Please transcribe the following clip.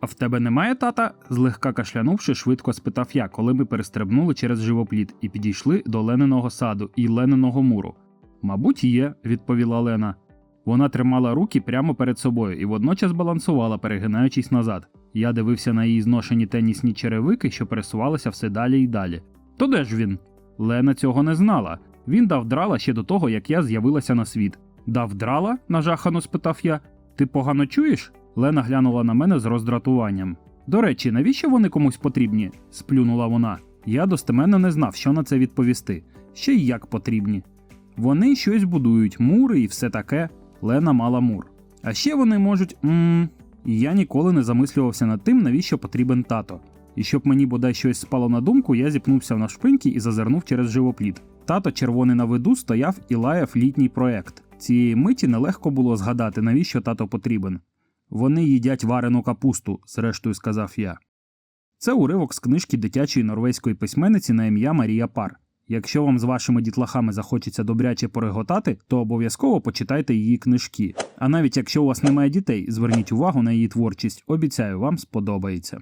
А в тебе немає тата? злегка кашлянувши, швидко спитав я, коли ми перестрибнули через живопліт і підійшли до Лениного саду і Лениного муру. Мабуть, є, відповіла Лена. Вона тримала руки прямо перед собою і водночас балансувала, перегинаючись назад. Я дивився на її зношені тенісні черевики, що пересувалися все далі і далі. То де ж він? Лена цього не знала. Він дав драла ще до того, як я з'явилася на світ. Дав драла? нажахано спитав я. Ти погано чуєш? Лена глянула на мене з роздратуванням. До речі, навіщо вони комусь потрібні? сплюнула вона. Я достеменно не знав, що на це відповісти. Ще й як потрібні. Вони щось будують, мури і все таке. Лена мала мур. А ще вони можуть. Мм... Я ніколи не замислювався над тим, навіщо потрібен тато. І щоб мені бодай щось спало на думку, я зіпнувся навшпиньки і зазирнув через живопліт. Тато червоний на виду стояв і лаяв літній проект. Цієї миті нелегко було згадати, навіщо тато потрібен. Вони їдять варену капусту, зрештою сказав я. Це уривок з книжки дитячої норвезької письменниці на ім'я Марія Пар. Якщо вам з вашими дітлахами захочеться добряче пореготати, то обов'язково почитайте її книжки. А навіть якщо у вас немає дітей, зверніть увагу на її творчість, обіцяю, вам сподобається.